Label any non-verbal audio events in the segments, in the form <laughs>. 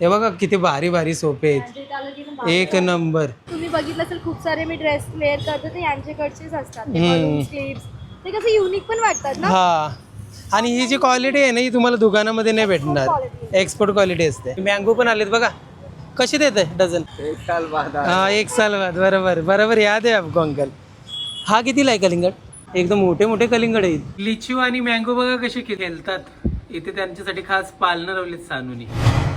हे बघा किती भारी भारी सोपे आहेत. एक नंबर. तुम्ही बघितलं असेल खूप सारे मी ड्रेस वेअर करतो ते यांच्याकडचेच असतात. हम्म. ते कसं युनिक पण वाटतात ना? हा. आणि ही जी क्वालिटी आहे ना ही तुम्हाला दुकानामध्ये नाही भेटणार. quality एक्सपोर्ट क्वालिटी असते. मँगो पण आलेत बघा. कशी देत? आहे डझन एक साल बाद हा एक साल बाद बरोबर बरोबर. याद आहे आपको अंकल हा कितीला आहे कलिंगड? एकदम मोठे मोठे कलिंगड आहेत. लिचू आणि मँगो बघा कसे खेळतात. इथे त्यांच्यासाठी खास पालनं लावलेत सानूनी.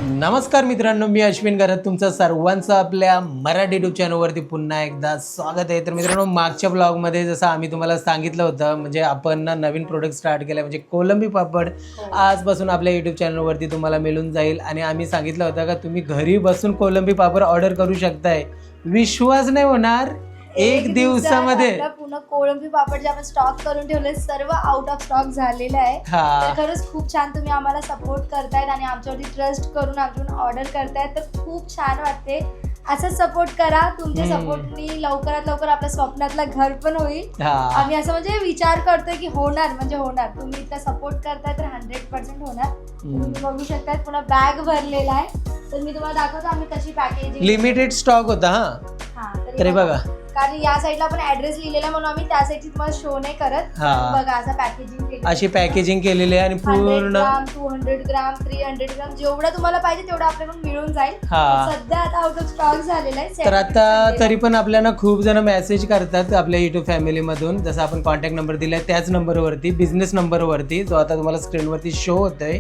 नमस्कार मित्रांनो मी अश्विन घरात तुमचं सर्वांचं आपल्या मराठी युट्यूब चॅनलवरती पुन्हा एकदा स्वागत आहे. तर मित्रांनो मागच्या ब्लॉगमध्ये जसं आम्ही तुम्हाला सांगितलं होतं म्हणजे आपण ना नवीन प्रोडक्ट स्टार्ट केला म्हणजे कोलंबी पापड. आजपासून आपल्या युट्यूब चॅनलवरती तुम्हाला मिळून जाईल. आणि आम्ही सांगितलं होतं का तुम्ही घरी बसून कोलंबी पापड ऑर्डर करू शकताय. विश्वास नाही होणार. एक दिवसामध्ये. आपला पुन्हा कोळंबी पापड जे आपण स्टॉक करून ठेवले सर्व आउट ऑफ स्टॉक झालेलं आहे. हा. तर खरंच खूप छान तुम्ही आम्हाला सपोर्ट करतायत आणि आमच्यावरती ट्रस्ट करून आमच्याकडून ऑर्डर करतायत. तर खूप छान वाटते. असंच सपोर्ट करा. तुमच्या हम्म. सपोर्टनी लवकरात लवकर आपल्या स्वप्नातलं घर पण होईल. हा. आम्ही असं म्हणजे विचार करतोय की होणार म्हणजे होणार. तुम्ही इतका सपोर्ट करताय तर हंड्रेड पर्सेंट होणार. तुम्ही बघू शकताय पुन्हा बॅग भरलेला आहे. तर मी तुम्हाला दाखवतो आम्ही कशी पॅकेजिंग लिमिटेड स्टॉक होता हा. हा तरी बघा. कारण या साईडला आपण ऍड्रेस लिहिलेला आहे म्हणून आम्ही त्या साईडची तुम्हाला शो नाही करत. हा. बघा असं पॅकेजिंग अशी पॅकेजिंग केलेली आहे आणि पूर्ण gram two hundred gram three hundred gram जेवढं तुम्हाला पाहिजे तेवढं आपल्याकडून मिळून जाईल. हा. सध्या आता आउट ऑफ स्टॉक झालेला आहे तर आता तरी पण आपल्याला खूप जण मेसेज करतात आपल्या युट्यूब फॅमिलीमधून जसं आपण कॉन्टॅक्ट नंबर दिलाय त्याच नंबरवरती बिझनेस नंबरवरती जो आता तुम्हाला स्क्रीनवरती शो होतोय.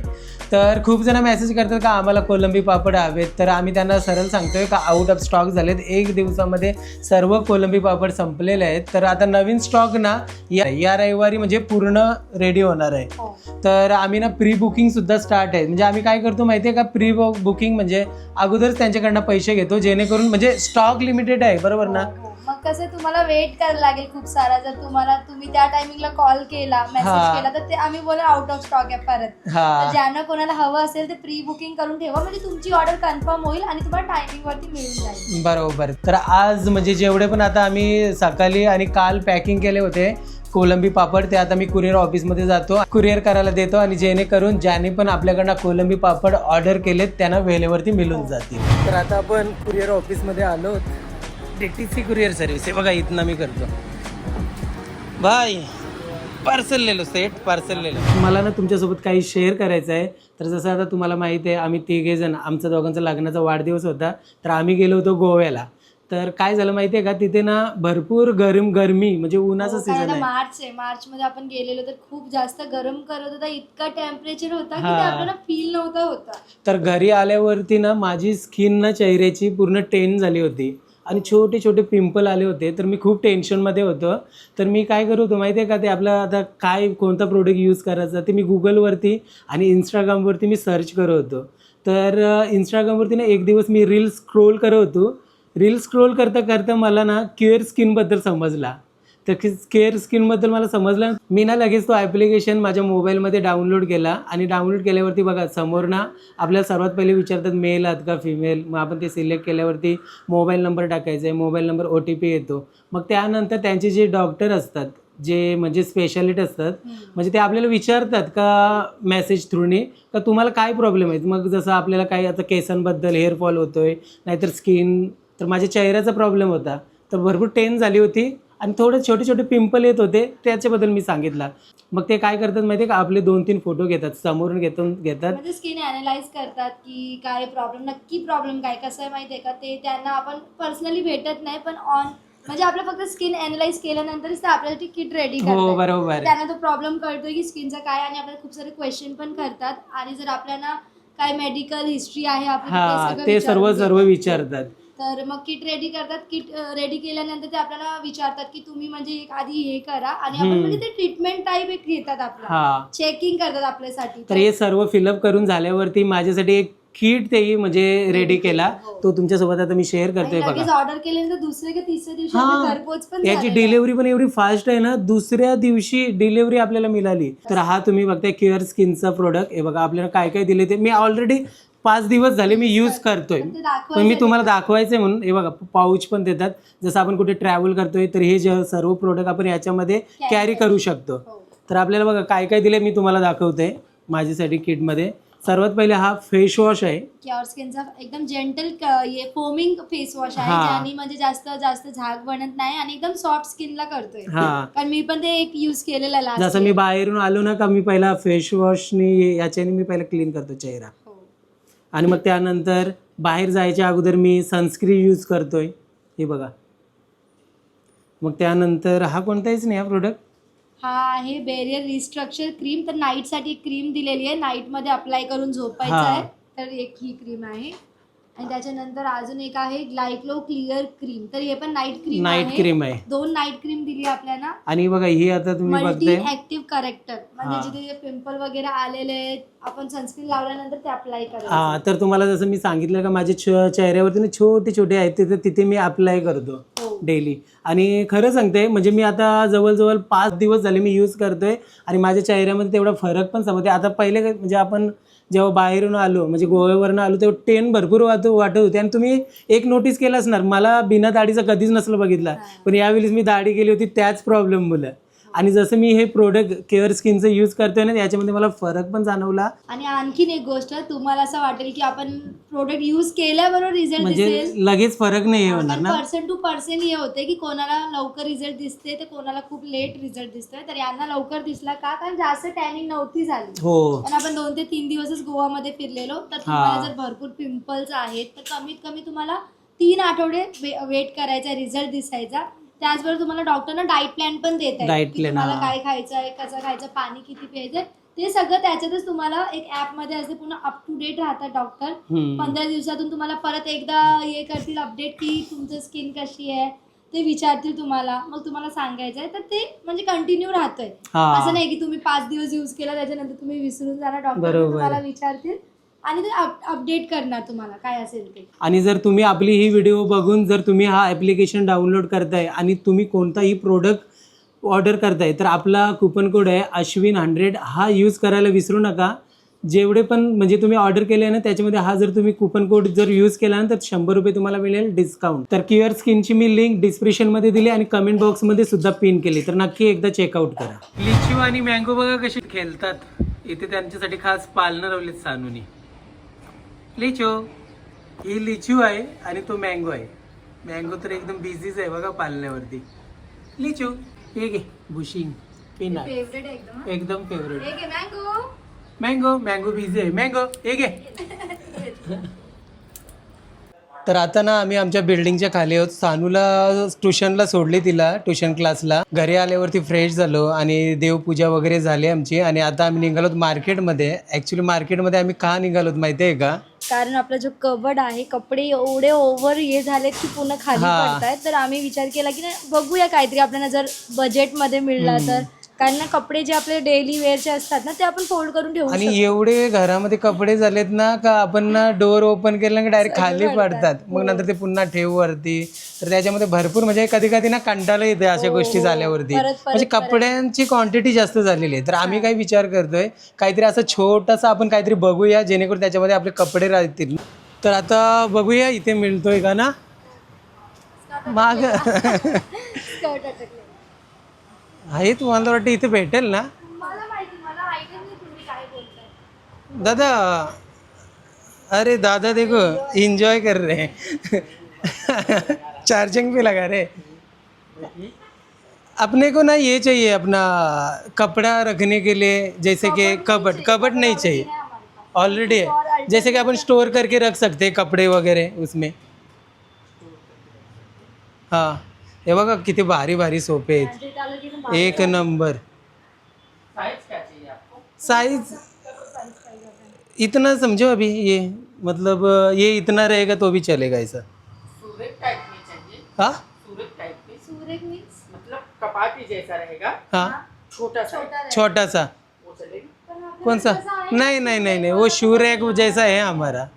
तर खूप जण मेसेज करतात का आम्हाला कोलंबी पापड हवेत. तर आम्ही त्यांना सरळ सांगतोय का आउट ऑफ स्टॉक झालेत. एक दिवसामध्ये सर्व कोलंबी पापड संपलेले आहेत. तर आता नवीन स्टॉक ना या या रविवारी म्हणजे पूर्ण रेडी होणार आहे. हो. तर आम्ही ना प्री बुकिंग सुद्धा स्टार्ट आहे. म्हणजे आम्ही काय करतो माहिती आहे का? प्री बुकिंग म्हणजे अगोदरच त्यांच्याकडनं पैसे घेतो जेणेकरून म्हणजे स्टॉक लिमिटेड आहे. बरोबर ना? हो, हो. मग कसं तुम्हाला वेट करायला लागेल खूप सारा. जर तुम्हाला तुम्ही त्या टायमिंगला कॉल केला हा. मेसेज केला तर ते आम्ही बोला आउट ऑफ स्टॉक आहे परत. तर हा ज्यांना कोणाला हवं असेल ते प्री बुकिंग करून ठेवा म्हणजे तुमची ऑर्डर कन्फर्म होईल आणि तुम्हाला टायमिंग वरती मिळून जाईल. बरोबर. तर आज म्हणजे जेवढे पण आता आम्ही सकाळी आणि काल पॅकिंग केले होते कोलंबी पापड ते आता मी कुरिअर ऑफिसमध्ये जातो कुरिअर करायला देतो आणि जेणेकरून ज्याने पण आपल्याकडनं कोलंबी पापड ऑर्डर केलेत त्यांना वेळेवरती मिळून जातील. तर आता आपण कुरिअर ऑफिसमध्ये आलो. टी सी कुरिअर सर्व्हिस हे बघा इथनं मी करतो. भाई पार्सल लिहिलो सेट पार्सल लिहिलो. मला ना तुमच्यासोबत काही शेअर करायचं आहे. तर जसं आता तुम्हाला माहिती आहे आम्ही तिघे जण आमचा दोघांचा लग्नाचा वाढदिवस होता. तर आम्ही गेलो होतो गोव्याला. तर काय झालं माहिती आहे का? तिथे ना भरपूर गरम गरमी म्हणजे उन्हाचा हो, सीझन कारण आहे. मार्च आहे. मार्च मध्ये आपण गेलेलो तर खूप जास्त गरम करत होता. इतका टेम्परेचर होता की हा. आपल्याला फील नव्हता होता. तर घरी आल्यावरती ना माझी स्किन ना चेहऱ्याची पूर्ण टेन झाली होती. आणि छोटे छोटे पिंपल आले होते तर मी खूप टेन्शनमध्ये होतो. तर मी काय करत होतो माहिती आहे का ते आपलं आता काय कोणता प्रोडक्ट यूज करायचा ते मी गुगलवरती आणि इंस्टाग्रामवरती मी सर्च करत होतो. तर इंस्टाग्रामवरती ना एक दिवस मी रील स्क्रोल करत होतो. रील स्क्रोल करता करता मला ना क्युअर स्किनबद्दल समजला. तर केअर स्किनबद्दल मला समजलं. मी ना लगेच तो ॲप्लिकेशन माझ्या मोबाईलमध्ये डाउनलोड केला. आणि डाउनलोड केल्यावरती बघा समोर ना आपल्याला सर्वात पहिले विचारतात मेल आहात का फिमेल मग आपण ते सिलेक्ट केल्यावरती मोबाईल नंबर टाकायचा आहे. Mobile number O T P येतो. मग त्यानंतर त्यांचे जे डॉक्टर असतात जे म्हणजे स्पेशालिस्ट असतात म्हणजे ते आपल्याला विचारतात का मेसेज थ्रूने का तुम्हाला काय प्रॉब्लेम आहे मग जसं आपल्याला काही आता केसांबद्दल हेअरफॉल होतोय नाहीतर स्किन तर माझ्या चेहऱ्याचा प्रॉब्लेम होता. तर भरपूर टेन झाली होती. आणि थोडे छोटे छोटे पिंपल येत होते त्याच्याबद्दल मी सांगितलं. मग ते काय करतात माहिती का? आपले दोन तीन फोटो घेतात समोरून घेतून घेतात. म्हणजे स्किन अनालाइज करतात की काय प्रॉब्लेम नक्की प्रॉब्लेम काय? कसं आहे माहिती आहे का? ते त्यांना आपण पर्सनली भेटत नाही पण ऑन म्हणजे आपलं फक्त स्किन अनालाइज केल्यानंतरच ते आपल्यासाठी किट रेडी हो करतात. बरोबर. त्यांना तो प्रॉब्लेम कळतोय की स्किनचा काय आणि आपल्याला खूप सारे क्वेश्चन पण करतात. आणि जर आपल्याला काय मेडिकल हिस्ट्री आहे आपली हा सगळं ते सर्व विचारून सर्व घेतात. विचारतात. तर मग किट रेडी करतात. किट रेडी केल्यानंतर ते आपल्याला विचारतात की तुम्ही म्हणजे एक आधी हे करा आणि आपण. म्हणजे ते ट्रीटमेंट टाईप एक घेतात आपला. हा. चेकिंग करतात आपल्यासाठी. तर हे सर्व फिलअप करून झाल्यावरती माझ्यासाठी एक किट तेही म्हणजे रेडी केला. हो. तो तुमच्यासोबत आता मी शेअर करतोय बघा. ऑर्डर केल्यानंतर दुसऱ्या की तिसऱ्या दिवशी घरपोच पण याची झालेलं आहे. डिलिव्हरी पण एवढी फास्ट आहे ना दुसऱ्या दिवशी डिलिव्हरी आपल्याला मिळाली. तर हा तुम्ही बघताय क्युअर स्किनचा प्रोडक्ट हे बघा आपल्याला काय काय दिले ते. मी ऑलरेडी पाच दिवस झाले मी यूज करतोय. पण मी दाखवायचं तुम्हाला दाखवायचंय म्हणून हे बघा पाऊच पण देतात. जसं आपण कुठे ट्रॅव्हल करतोय तर हे जे सर्व प्रोडक्ट आपण याच्यामध्ये कॅरी करू शकतो. हो. तर आपल्याला बघा काय काय दिले मी तुम्हाला दाखवते माझ्यासाठी किटमध्ये सर्वात पहिले हा फेस वॉश आहे. क्युअर स्किनचा एकदम जेंटल फोमिंग फेस वॉश आहे. ज्याने म्हणजे जास्त जास्त झाग बनत नाही आणि एकदम सॉफ्ट स्किनला करतोय. कारण मी पण ते एक युज केलेलं जसं मी. बाहेरून आलो ना का मी पहिला फेस वॉशनी याच्याने मी पहिला क्लीन करतो चेहरा. आणि मग त्यानंतर बाहेर जायच्या अगोदर मी सनस्क्रीन यूज करतोय. हे बघा. मग त्यानंतर हा कोणताच नाही हा प्रोडक्ट हा आहे बेरियर रिस्ट्रक्चर क्रीम तर नाईटसाठी क्रीम दिलेली आहे. नाईटमध्ये अप्लाय करून झोपायचं हा. आहे. तर एक ही क्रीम आहे. आणि त्याच्यानंतर अजून एक आहे ग्लायक्लो क्लिअर क्रीम. तर हे पण नाईट क्रीम नाईट क्रीम आहे. दोन नाईट क्रीम दिली आपल्याला. आणि बघा ही आता तुम्ही मल्टी ऍक्टिव्ह करेक्टर हा. म्हणजे जिथे पिंपल वगैरे आलेले आहेत आपण सनस्क्रीन लावल्यानंतर ते अप्लाय हा तर तुम्हाला जसं मी सांगितलं का माझे चेहऱ्यावरती ना छोटे छोटे आहेत तिथे तिथे मी अप्लाय करतो हो. डेली आणि खरं सांगते म्हणजे मी आता जवळजवळ पाच दिवस झाले मी यूज करतोय. आणि माझ्या चेहऱ्यामध्ये तेवढा फरक पण समजते आता पहिले म्हणजे आपण जेव्हा बाहेरून आलो म्हणजे गोव्यावरनं आलो तेव्हा टेन भरपूर वाट वाटत होते. आणि तुम्ही एक नोटीस केलं असणार मला बिना दाढीचा कधीच नसलं बघितला. पण यावेळेस मी दाढी केली होती त्याच प्रॉब्लेम मुलं. आणि जसं मी हे प्रोडक्ट केअर स्किनचं यूज करतोय ना याच्यामध्ये मला फरक पण जाणवला. आणि आणखीन एक गोष्ट तुम्हाला असं वाटेल की आपण प्रोडक्ट युज केल्याबरोबर रिझल्ट म्हणजे दिसेल. लगेच फरक नाही होणार ना? पर्सन टू पर्सन हे होते की कोणाला लवकर रिझल्ट दिसते तर कोणाला खूप लेट रिझल्ट दिसतोय. तर यांना लवकर दिसला का? कारण जास्त टॅनिंग नव्हती झाली. हो. पण आपण दोन ते तीन दिवसच गोवामध्ये फिरलेलो. तर तुम्हाला जर भरपूर पिंपल्स आहेत तर कमीत कमी तुम्हाला तीन आठवडे वेट करायचा रिझल्ट दिसायचा. त्याचबरोबर तुम्हाला डॉक्टरनं डाईट प्लॅन पण देत आहे Diet की plan, तुम्हाला हा. काय खायचं आहे कसं खायचं पाणी किती प्यायचं ते सगळं त्याच्यातच तुम्हाला एक ऍपमध्ये असते पुन्हा अप टू डेट राहतात डॉक्टर हम्म. पंधरा दिवसातून तुम्हाला परत एकदा हे करतील अपडेट की तुमचं स्किन कशी आहे ते विचारतील तुम्हाला मग तुम्हाला सांगायचं आहे तर ते म्हणजे कंटिन्यू राहतंय हा. असं नाही की तुम्ही पाच दिवस यूज केला त्याच्यानंतर तुम्ही विसरून जाणार डॉक्टर बरोबर. तुम्हाला विचारतील आणि ते अपडेट करणार तुम्हाला काय असेल ते. आणि जर तुम्ही आपली ही व्हिडिओ बघून जर तुम्ही हा ॲप्लिकेशन डाउनलोड करताय आणि तुम्ही कोणताही प्रोडक्ट ऑर्डर करताय तर आपला कुपन कोड आहे अश्विन हंड्रेड हा यूज करायला विसरू नका. जेवढे पण म्हणजे तुम्ही ऑर्डर केले आहे ना त्याच्यामध्ये हा जर तुम्ही कुपन कोड जर यूज केला ना तर शंभर रुपये तुम्हाला मिळेल डिस्काउंट तर क्युअर स्किनची मी लिंक डिस्क्रिप्शनमध्ये दिली आणि कमेंट बॉक्समध्ये सुद्धा पिन केली. तर नक्की एकदा चेकआउट करा. लिचू आणि मँगो बघा कशी खेळतात. इथे त्यांच्यासाठी खास पालनं लावलीत सानूनी. लिचू. ही लिचू आहे आणि तो मँगो आहे. मँगो तर एकदम बिझीच आहे बघा पालण्यावरती. लिचू हे घे बुशिंग पिना एकदम. एकदम favourite mango mango mango busy आहे. मँगो हे घे. <laughs> तर आता ना आम्ही आमच्या बिल्डिंगच्या खाली आहोत. सानूला ट्युशनला सोडली तिला ट्युशन क्लासला. घरी आल्यावरती फ्रेश झालो आणि देवपूजा वगैरे झाली आमची. आणि आता आम्ही निघालोत मार्केटमध्ये. ॲक्च्युली मार्केटमध्ये आम्ही का निघालोत माहिती आहे का? कारण आपला जो कबड आहे कपडे एवढे ओव्हर हे झालेत की पूर्ण खाली हा. पडतायत. तर आम्ही विचार केला की नाही बघूया काहीतरी आपल्याला जर बजेटमध्ये मिळला तर. कारण ना कपडे जे आपले डेली वेअरचे असतात ना ते आपण फोल्ड करून ठेवू आणि शकतो. एवढे घरामध्ये कपडे झालेत ना का आपण ना डोअर ओपन केलं की डायरेक्ट खाली पडतात. मग नंतर ते पुन्हा ठेव वरती. तर त्याच्यामध्ये भरपूर म्हणजे कधी कधी ना कंटाळा येते अशा हो, गोष्टी हो. झाल्यावरती. परत- परत म्हणजे कपड्यांची क्वांटिटी जास्त झालेली आहे. तर आम्ही काय विचार करतोय काहीतरी असं छोटासा आपण काहीतरी बघूया जेणेकरून त्याच्यामध्ये आपले कपडे राहतील. तर आता बघूया इथे मिळतोय का ना? माग. स्कर्ट अटकले आहे तुम्हाला वाटतं इथे भेटेल ना दादा अरे दादा देखो एंजॉय कर रहे हैं चार्जिंग भी लगा रहे अपने को ना ये चाहिए अपना कपड़ा रखने के लिए जैसे कि कबट कबट नहीं चाहिए ऑलरेडी है जैसे कि अपन स्टोर करके रख सकते हैं कपड़े वगैरह उसमें हाँ हे बघा किती भारी भारी सोफे आहेत. एक नंबर. साइज इतना समझो अभी ये मतलब ये इतना रहेगा तो भी चलेगा ऐसा. हाँ? सुरेख मीन्स मतलब कपाटी जैसा रहेगा. हाँ. छोटा सा. छोटा सा. कौन सा? नहीं नहीं नहीं नहीं वो शू रैक जैसा है हमारा.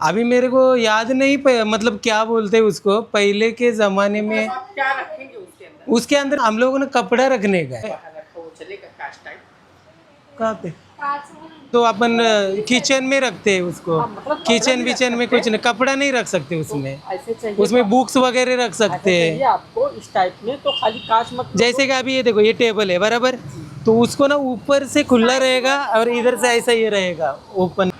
अभी मेरे को याद नहीं प- मतलब क्या बोलते हैं उसको पहले के ज़माने में क्या रखेंगे उसके अंदर? उसके अंदर हम लोगों ने कपड़ा रखने का है। बाहर रखा वो चलेगा कास्ट टाइप कहाँ पे? तो अपन किचन में रखते हैं उसको। किचन विचन में कुछ नहीं कपड़ा नहीं रख सकते उसमें। ऐसे चाहिए उसमें बुक्स वगैरह रख सकते चाहिए हैं आपको इस टाइप में तो खाली कांच मत जैसे कि अभी ये देखो ये टेबल है बराबर? तो उसको ना ऊपर से खुला रहेगा और इधर से ऐसा ये रहेगा ओपन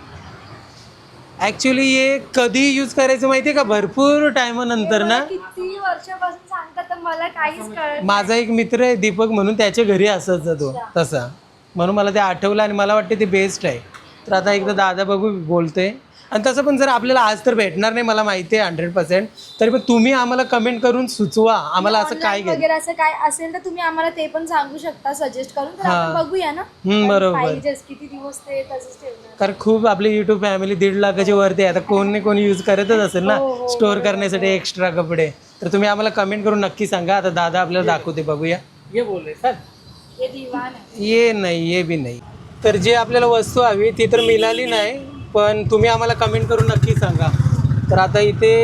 ॲक्च्युली ये कधी यूज करायचं माहिती आहे का? भरपूर टायमानंतर ना. किती वर्षापासून सांगतात तर मला काहीच कळत नाही. माझा एक मित्र आहे दीपक म्हणून त्याच्या घरी असायचा तो तसा. म्हणून मला ते आठवलं आणि मला वाटते ते बेस्ट आहे. तर आता एकदा दादा बघू बोलते आणि तसं पण जर आपल्याला आज तर भेटणार नाही मला माहिती आहे हंड्रेड पर्सेंट तरी पण तुम्ही आम्हाला कमेंट करून सुचवा. आम्हाला असं काय घ्यायचं वगैरे असं काय असेल तर तुम्ही आम्हाला ते पण सांगू शकता सजेस्ट करून. तर आपण हा. बघूया ना. हम्म, बरोबर. पाहिजेच किती दिवस ते तसंच ठेवणार. कारण खूप आपली युट्यूब फॅमिली दीड लाखाच्या वरती आहे. आता कोण नाही कोणी यूज करतच असेल ना. हो, हो, स्टोअर करण्यासाठी एक्स्ट्रा कपडे. तर तुम्ही आम्हाला कमेंट करून नक्की सांगा. आता दादा आपल्याला दाखवते बघूया. ये बोल सर हे दिवाण आहे. ये नाही ये बी नाही. तर जे आपल्याला वस्तू हवी ती तर मिळाली नाही. पण तुम्ही आम्हाला कमेंट करून नक्की सांगा. तर आता इथे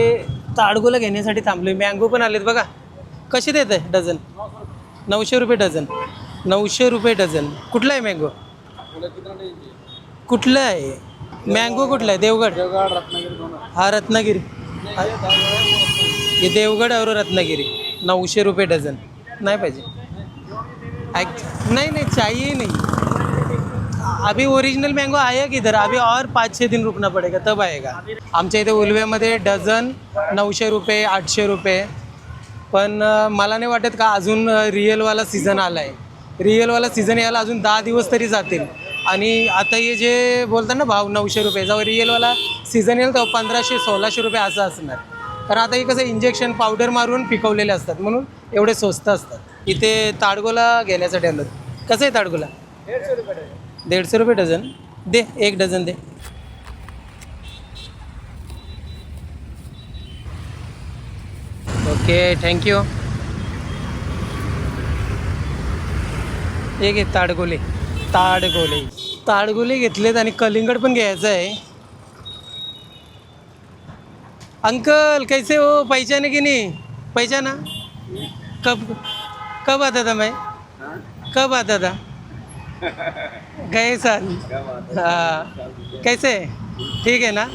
ताडगोला घेण्यासाठी थांबलोय. मँगो पण आलेत बघा. कसे देत आहे? डझन? नऊशे रुपये डझन. नऊशे रुपये डझन. कुठला आहे मँगो कुठला आहे? मँगो कुठला आहे? देवगड? हा रत्नागिरी. हे देवगड और रत्नागिरी. नऊशे रुपये डझन. नाही पाहिजे. ऐक नाही नाही चाहिए नाही. अभी ओरिजिनल मैंगो आया किधर? अभी और पाच छः दिन रुकना पड़ेगा तब आएगा। आमच्या इथे उलव्यामध्ये डझन नऊशे रुपये आठशे रुपये. पण मला नाही वाटत का अजून रिअलवाला सीझन आला आहे रिअलवाला सीझन यायला अजून दहा दिवस तरी जातील. आणि आता हे जे बोलतात ना भाव नऊशे रुपये जेव्हा रिअलवाला सीझन येईल तेव्हा पंधराशे सोळाशे रुपये असं असणार. कारण आता हे कसं इंजेक्शन पावडर मारून पिकवलेले असतात म्हणून एवढे स्वस्त असतात. इथे ताडगोला घेण्यासाठी आलो कसं आहे ताडगोला? दीडशे रुपये डझन. दे एक डझन दे. ओके थँक्यू हे घे ताडगोले. ताडगोले. ताडगोले घेतलेत आणि कलिंगड पण घ्यायचं आहे. अंकल कैसे हो? पहचाने की नहीं? पहचाना कब कब आता था मैं? कब आता था? गए साल हाँ। कैसे? ठीक है ना?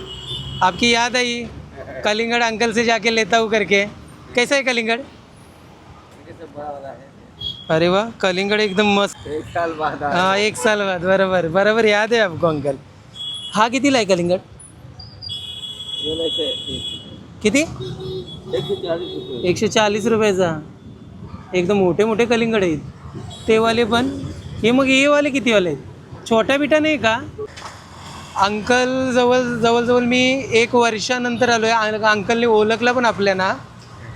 आपकी याद आई? कलिंगड़ अंकल से जाके लेता हूँ करके। कैसा है कलिंगड़? अरे वाह कलिंगड़ एकदम मस्त। एक साल बाद हाँ एक साल बाद बराबर बराबर याद है आपको अंकल। हा कितीला आहे कलिंगड? किती एकशे चाळीस रुपयाचा एकदम मोठे मोठे कलिंगड आहेत ते वाले पण? हे मग हे वाले किती वाले आहेत? छोट्या बिटा नाही का? अंकल जवळ जवळजवळ मी एक वर्षानंतर आलो आहे अंकलने ओळखलं पण आपल्याला.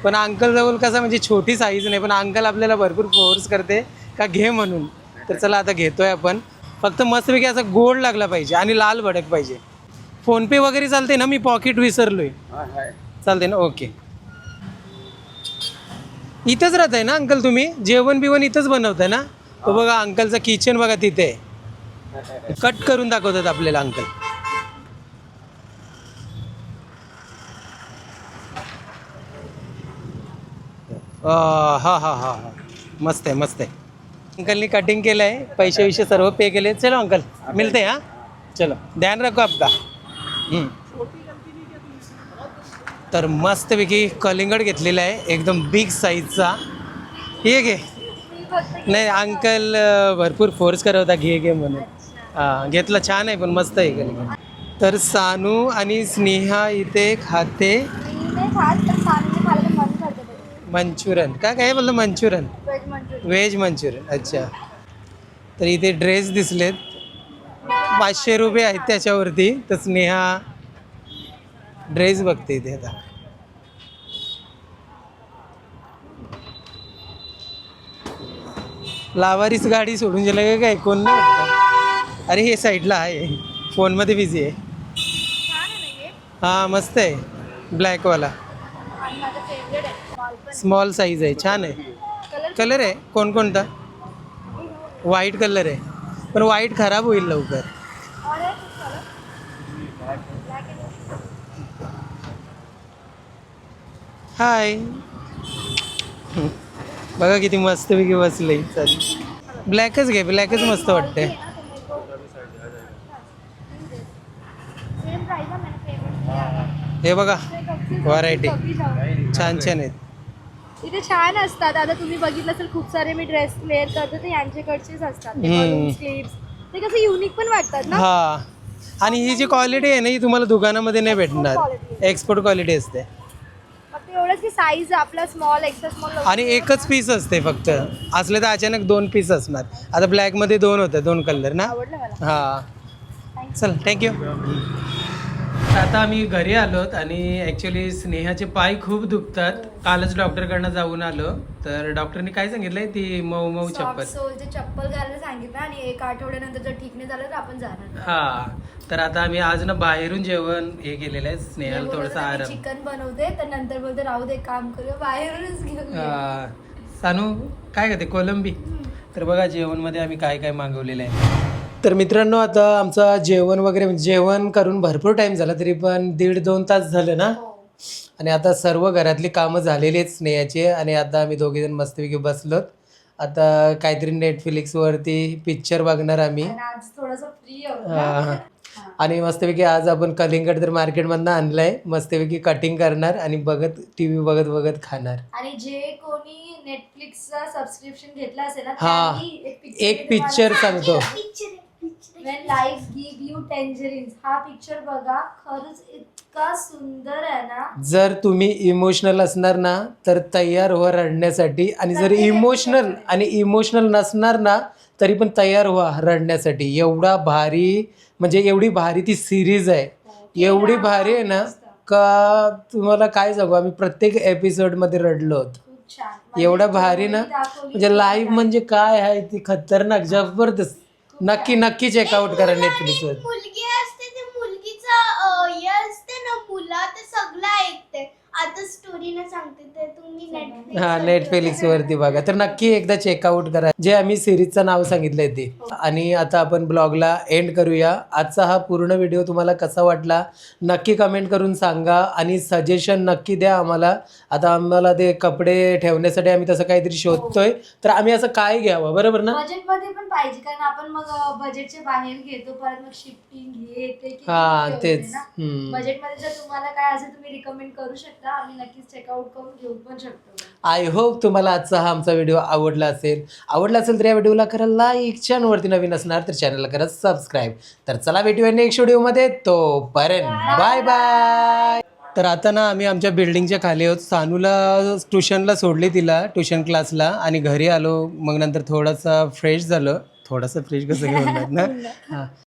पण अंकल जवळ कसं म्हणजे छोटी साईज नाही. पण अंकल आपल्याला भरपूर फोर्स करते का घे म्हणून. तर चला आता घेतोय आपण. फक्त मस्तपैकी असा गोड लागला पाहिजे आणि लाल भडक पाहिजे. फोनपे वगैरे चालते ना? मी पॉकेट विसरलोय. चालते ना? ओके इथंच राहत आहे ना अंकल तुम्ही? जेवण बिवण इथंच बनवताय ना? तो बघा अंकलचं किचन बघा तिथे. आहे. कट करून दाखवतात आपल्याला अंकल. हा हा हा हा. मस्त आहे मस्त आहे. अंकलनी कटिंग केलं आहे पैसे विषय सर्व पे केले चलो अंकल मिलते हाँ? चलो. ध्यान रखो आपका. तर मस्तपैकी कलिंगड घेतलेला आहे एकदम बिग साईजचा हे घे. नाही अंकल भरपूर फोर्स करत होता घे घे म्हणून. हां घेतलं छान आहे पण मस्त आहे कलिंगड तर सानू आणि स्नेहा इथे खाते. मंचुरन का काय बोललं? Manchurian veg Manchurian. Veg Manchurian. अच्छा. तर इथे ड्रेस दिसलेत. पाचशे रुपये आहेत त्याच्यावरती. तर स्नेहा ड्रेस बघते इथे आता. लावारीच गाडी सोडून गेलं का काय? कोण नाही वाटतं अरे हे साईडला आहे. फोनमध्ये बिझी आहे. हां मस्त आहे. ब्लॅकवाला स्मॉल साईज आहे. छान आहे. कलर आहे? कोणकोणता? व्हाईट कलर आहे. पण व्हाईट खराब होईल लवकर. हाय बघा किती मस्तपैकी बसले. चल. ब्लॅकच घे ब्लॅकच मस्त वाटते है बघा व्हरायटी छान छान आहेत. इथे छान असतात. आता तुम्ही बघितलं असेल खूप सारे मी ड्रेस वेअर करते ते यांच्याकडचेच असतात. ते कसं युनिक पण वाटतात ना? हा. आणि ही जी क्वालिटी आहे ना ही तुम्हाला दुकानामध्ये नाही भेटणार. एक्सपोर्ट क्वालिटी असते. एवढंच की साईज आपला स्मॉल स्मॉल आणि एकच पीस असते फक्त. असले तर अचानक दोन पीस असणार. आता ब्लॅकमध्ये दोन होते दोन कलर ना? आवडलं मला. हा. चल थँक्यू आता आम्ही घरी आलोत आणि ॲक्च्युली स्नेहाचे पाय खूप दुखतात. कालच डॉक्टरकडनं जाऊन आलो. तर डॉक्टरनी काय सांगितलंय? ती मऊ मऊ चप्पल. सोलचे चप्पल घालायला सांगितलं आणि एक आठवड्यानंतर जर ठीक नाही झालं तर आपण जाणार हा. तर आता आम्ही आज ना बाहेरून जेवण हे केलेलं आहे स्नेहाला थोडासा आराम. चिकन बनवते तर नंतर बोलते राहू दे काम करू बाहेरूनच. हा. सानू काय करते कोलंबी. तर बघा जेवणमध्ये आम्ही काय काय मागवलेलं आहे. तर मित्रांनो आता आमचं जेवण वगैरे म्हणजे जेवण करून भरपूर टाइम झाला तरी पण दीड दोन तास झाले ना? हो. आणि आता सर्व घरातली कामं झालेली आहेत स्नेहाची आणि आता आम्ही दोघेजण मस्तपैकी बसलोत आता काहीतरी नेटफ्लिक्सवरती पिक्चर बघणार आम्ही. आणि हा. मस्तपैकी आज आपण कलिंगड तर मार्केटमधनं आणलंय. मस्तपैकी कटिंग करणार आणि बघत टी व्ही बघत बघत खाणार. आणि जे कोणी नेटफ्लिक्सचा सबस्क्रिप्शन घेतला असेल ना हा. त्यांनी एक पिक्चर सांगतो. When life give you tangerines हा पिक्चर बघा खरंच इतका सुंदर आहे ना. जर तुम्ही इमोशनल असणार ना तर तयार व्हा रडण्यासाठी. आणि जर इमोशनल आणि इमोशनल नसणार ना तरी पण तयार व्हा रडण्यासाठी. एवढा भारी म्हणजे एवढी भारी ती सिरीज आहे. एवढी भारी आहे ना का तुम्हाला काय सांगू? आम्ही प्रत्येक एपिसोडमध्ये रडलो होतो. खूप छान. म्हणजे एवढं भारी ना दाखवली म्हणजे लाईव्ह म्हणजे काय आहे ती खतरनाक जबरदस्त. नक्की नक्की चेकआउट करा नेटफ्लिक्सवर मुलगी असते ते मुलगीचं हे असते ना मुलं ते सगळं ऐकते आता स्टोरी न सांगते ते तुम्ही Netflix हा वर नेटफ्लिक्स वरती बघा. तर नक्की एकदा चेकआउट करा. जे आम्ही सिरीजचं नाव सांगितलंय ते. आणि आता आपण ब्लॉगला एंड करूया. आजचा हा पूर्ण व्हिडिओ तुम्हाला कसा वाटला नक्की कमेंट करून सांगा आणि सजेशन नक्की द्या आम्हाला. आता आम्हाला ते कपडे ठेवण्यासाठी आम्ही तसं काहीतरी शोधतोय. तर आम्ही असं काय घ्यावं? बरोबर ना? बजेटमध्ये पण पाहिजे. कारण आपण मग बजेटच्या बाहेर घेतो परत मग शिफ्टिंग हे ते किती हा होते तेच ना. हम्म. बजेटमध्ये जर तुम्हाला काय असेल तुम्ही रिकमेंड करू शकता. आम्ही नक्कीच चेकआउट करून घेऊ पण शकतो आय होप तुम्हाला आजचा हा आमचा व्हिडिओ आवडला असेल. आवडला असेल तर या व्हिडिओला करा लाईक चॅनलवरती नवीन असणार तर चॅनलला करा सबस्क्राईब तर चला भेटूया नेक्स्ट व्हिडिओमध्ये तोपर्यंत बाय बाय तर आता ना आम्ही आमच्या बिल्डिंगच्या खाली आहोत. सानूला ट्युशनला सोडली तिला ट्युशन क्लासला आणि घरी आलो. मग नंतर थोडासा फ्रेश झालो. थोडासा फ्रेश कसं घेऊन ना? <laughs> हां.